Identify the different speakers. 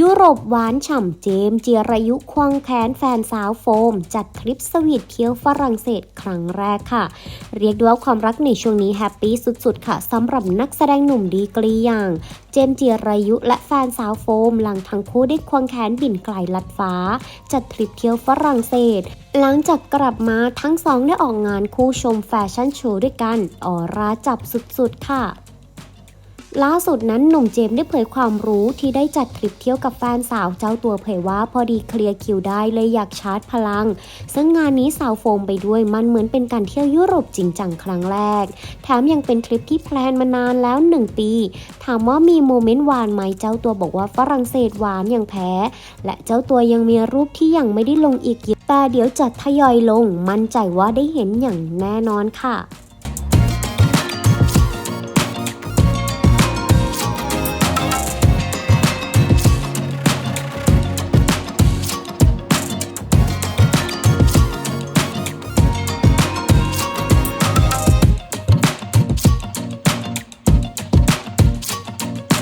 Speaker 1: ยุโรปหวานฉ่ำเจมส์จิรายุควงแค้นแฟนสาวโฟม จัดทริปสวีทเที่ยวฝรั่งเศสครั้งแรกค่ะ เรียกด้ว่าความรักในช่วงนี้แฮปปี้สุดๆ ค่ะสำหรับนักแสดงหนุ่มดีกรีอย่าง เจมส์จิรายุและแฟนสาวโฟม หลังทั้งคู่ได้ควงแขนบินไกลลัดฟ้า จัดทริปเที่ยวฝรั่งเศสหลังจากกลับมาทั้งสองได้ออกงานคู่ชมแฟชั่นโชว์ด้วยกันออร่าจับสุดๆค่ะ ล่าสุดนั้นหนุ่มเจมส์ได้เผยความรู้ที่ได้จัดทริปเที่ยวกับแฟนสาวเจ้าตัวเผยว่าพอดีเคลียร์คิวได้เลยอยากชาร์จพลัง ซึ่งงานนี้สาวโฟมไปด้วยมันเหมือนเป็นการเที่ยวยุโรปจริงจังครั้งแรก แถมยังเป็นทริปที่แพลนมานานแล้ว 1 ปี ถามว่ามีโมเมนต์หวานไหมเจ้าตัวบอกว่าฝรั่งเศสหวานอย่างแพ้ และเจ้าตัวยังมีรูปที่ยังไม่ได้ลงอีกแต่เดี๋ยวจะทยอยลง มั่นใจว่าได้เห็นอย่างแน่นอนค่ะ